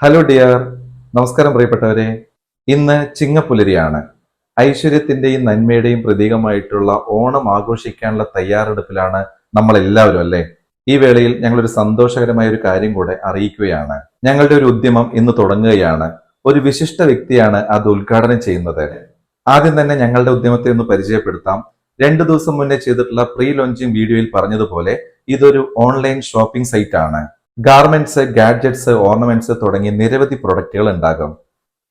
Hello dear നമസ്കാരം പ്രിയപ്പെട്ടവരെ. ഇന്ന് ചിങ്ങപ്പുലരിയാണ്. ഐശ്വര്യത്തിന്റെയും നന്മയുടെയും പ്രതീകമായിട്ടുള്ള ഓണം ആഘോഷിക്കാനുള്ള തയ്യാറെടുപ്പിലാണ് നമ്മൾ എല്ലാവരും അല്ലേ? ഈ വേളയിൽ ഞങ്ങൾ ഒരു സന്തോഷകരമായ ഒരു കാര്യം കൂടെ അറിയിക്കുകയാണ്. ഞങ്ങളുടെ ഒരു ഉദ്യമം ഇന്ന് തുടങ്ങുകയാണ്. ഒരു വിശിഷ്ട വ്യക്തിയാണ് അത് ഉദ്ഘാടനം ചെയ്യുന്നത്. ആദ്യം തന്നെ ഞങ്ങളുടെ ഉദ്യമത്തെ ഒന്ന് പരിചയപ്പെടുത്താം. രണ്ടു ദിവസം മുന്നേ ചെയ്തിട്ടുള്ള പ്രീ ലോഞ്ചിങ് വീഡിയോയിൽ പറഞ്ഞതുപോലെ ഇതൊരു ഓൺലൈൻ ഷോപ്പിംഗ് സൈറ്റ് ആണ് ഗാർമെന്റ്സ് ഗാഡ്ജറ്റ്സ് ഓർണമെന്റ്സ് തുടങ്ങി നിരവധി പ്രൊഡക്റ്റുകൾ ഉണ്ടാകും.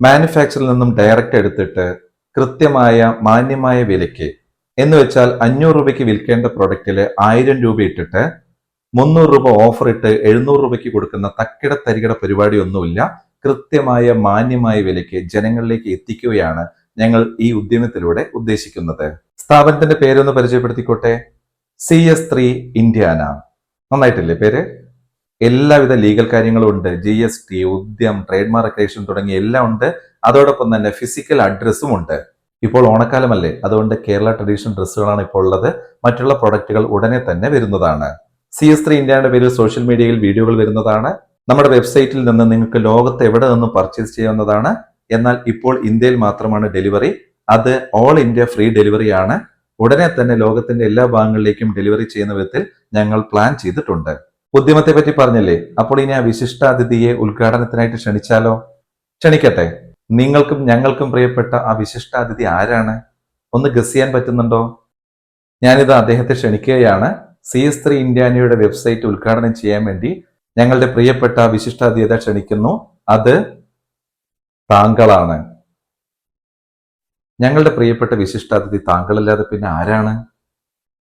മാനുഫാക്ചറിൽ നിന്നും ഡയറക്റ്റ് എടുത്തിട്ട് കൃത്യമായ മാന്യമായ വിലയ്ക്ക്. എന്ന് വെച്ചാൽ അഞ്ഞൂറ് രൂപയ്ക്ക് വിൽക്കേണ്ട പ്രൊഡക്റ്റിൽ ആയിരം രൂപ ഇട്ടിട്ട് മുന്നൂറ് രൂപ ഓഫർ ഇട്ട് എഴുന്നൂറ് രൂപയ്ക്ക് കൊടുക്കുന്ന തക്കിട തരികിട പരിപാടിയൊന്നുമില്ല. കൃത്യമായ മാന്യമായ വിലയ്ക്ക് ജനങ്ങളിലേക്ക് എത്തിക്കുകയാണ് ഞങ്ങൾ ഈ ഉദ്യമത്തിലൂടെ ഉദ്ദേശിക്കുന്നത്. സ്ഥാപനത്തിന്റെ പേരൊന്ന് പരിചയപ്പെടുത്തിക്കോട്ടെ. C S three Indiana. നന്നായിട്ടില്ലേ പേര്? എല്ലാവിധ ലീഗൽ കാര്യങ്ങളും ഉണ്ട്. G S T Udyam trademark registration തുടങ്ങിയ എല്ലാം ഉണ്ട്. അതോടൊപ്പം തന്നെ ഫിസിക്കൽ അഡ്രസ്സും ഉണ്ട്. ഇപ്പോൾ ഓണക്കാലമല്ലേ. അതുകൊണ്ട് കേരള ട്രഡീഷണൽ ഡ്രസ്സുകളാണ് ഇപ്പോൾ ഉള്ളത്. മറ്റുള്ള പ്രൊഡക്റ്റുകൾ ഉടനെ തന്നെ വരുന്നതാണ്. സി എസ് ത്രീ ഇന്ത്യയുടെ പേരിൽ സോഷ്യൽ മീഡിയയിൽ വീഡിയോകൾ വരുന്നതാണ്. നമ്മുടെ വെബ്സൈറ്റിൽ നിന്ന് നിങ്ങൾക്ക് ലോകത്ത് എവിടെ നിന്നും പർച്ചേസ് ചെയ്യാവുന്നതാണ്. എന്നാൽ ഇപ്പോൾ ഇന്ത്യയിൽ മാത്രമാണ് ഡെലിവറി അത് ഓൾ ഇന്ത്യ ഫ്രീ ഡെലിവറി ആണ്. ഉടനെ തന്നെ ലോകത്തിന്റെ എല്ലാ ഭാഗങ്ങളിലേക്കും ഡെലിവറി ചെയ്യുന്ന വിധത്തിൽ ഞങ്ങൾ പ്ലാൻ ചെയ്തിട്ടുണ്ട്. ഉദ്യമത്തെ പറ്റി പറഞ്ഞല്ലേ? അപ്പോൾ ഇനി ആ വിശിഷ്ടാതിഥിയെ ഉദ്ഘാടനത്തിനായിട്ട് ക്ഷണിച്ചാലോ? ക്ഷണിക്കട്ടെ. നിങ്ങൾക്കും ഞങ്ങൾക്കും പ്രിയപ്പെട്ട ആ വിശിഷ്ടാതിഥി ആരാണ്? ഒന്ന് ഗസ് ചെയ്യാൻ പറ്റുന്നുണ്ടോ? ഞാനിത് അദ്ദേഹത്തെ ക്ഷണിക്കുകയാണ്. സി എസ് ത്രീ ഇന്ത്യാനിയുടെ വെബ്സൈറ്റ് ഉദ്ഘാടനം ചെയ്യാൻ വേണ്ടി ഞങ്ങളുടെ പ്രിയപ്പെട്ട വിശിഷ്ടാതിഥിയെ ക്ഷണിക്കുന്നു? അത് താങ്കളാണ്. ഞങ്ങളുടെ പ്രിയപ്പെട്ട വിശിഷ്ടാതിഥി താങ്കളല്ലാതെ പിന്നെ ആരാണ്?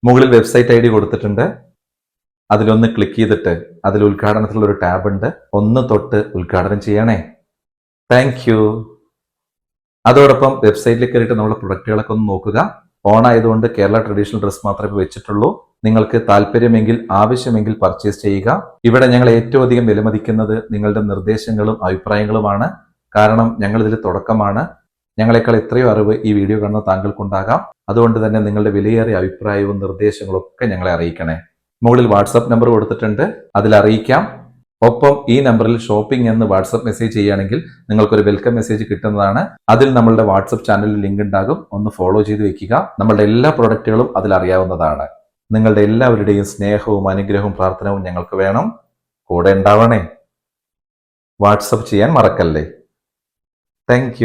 മുകളിൽ വെബ്സൈറ്റ് ഐ ഡി കൊടുത്തിട്ടുണ്ട്. അതിലൊന്ന് ക്ലിക്ക് ചെയ്തിട്ട് അതിൽ ഉദ്ഘാടനത്തിലുള്ള ഒരു ടാബ് ഉണ്ട്. ഒന്ന് തൊട്ട് ഉദ്ഘാടനം ചെയ്യണേ. താങ്ക് യു അതോടൊപ്പം വെബ്സൈറ്റിൽ കയറിയിട്ട് നമ്മുടെ പ്രൊഡക്റ്റുകളൊക്കെ ഒന്ന് നോക്കുക. ഓൺ ആയതുകൊണ്ട് കേരള ട്രഡീഷണൽ ഡ്രസ് മാത്രമേ വെച്ചിട്ടുള്ളൂ. നിങ്ങൾക്ക് താല്പര്യമെങ്കിൽ ആവശ്യമെങ്കിൽ പർച്ചേസ് ചെയ്യുക. ഇവിടെ ഞങ്ങൾ ഏറ്റവും അധികം വിലമതിക്കുന്നത് നിങ്ങളുടെ നിർദ്ദേശങ്ങളും അഭിപ്രായങ്ങളുമാണ്. കാരണം ഞങ്ങൾ തുടക്കമാണ്. ഞങ്ങളെക്കാൾ എത്രയോ അറിവ് ഈ വീഡിയോ കാണുന്ന താങ്കൾക്കുണ്ടാകാം. അതുകൊണ്ട് തന്നെ നിങ്ങളുടെ വിലയേറിയ അഭിപ്രായവും നിർദ്ദേശങ്ങളും ഒക്കെ ഞങ്ങളെ അറിയിക്കണേ. മുകളിൽ വാട്സപ്പ് നമ്പർ കൊടുത്തിട്ടുണ്ട്. അതിൽ അറിയിക്കാം. ഒപ്പം ഈ നമ്പറിൽ ഷോപ്പിംഗ് എന്ന് വാട്സപ്പ് മെസ്സേജ് ചെയ്യുകയാണെങ്കിൽ നിങ്ങൾക്കൊരു വെൽക്കം മെസ്സേജ് കിട്ടുന്നതാണ്. അതിൽ നമ്മളുടെ വാട്സപ്പ് ചാനലിൽ ലിങ്ക് ഉണ്ടാകും. ഒന്ന് ഫോളോ ചെയ്ത് വെക്കുക. നമ്മളുടെ എല്ലാ പ്രൊഡക്റ്റുകളും അതിൽ അറിയാവുന്നതാണ്. നിങ്ങളുടെ എല്ലാവരുടെയും സ്നേഹവും അനുഗ്രഹവും പ്രാർത്ഥനവും ഞങ്ങൾക്ക് വേണം. കൂടെ ഉണ്ടാവണേ. വാട്സപ്പ് ചെയ്യാൻ മറക്കല്ലേ. താങ്ക്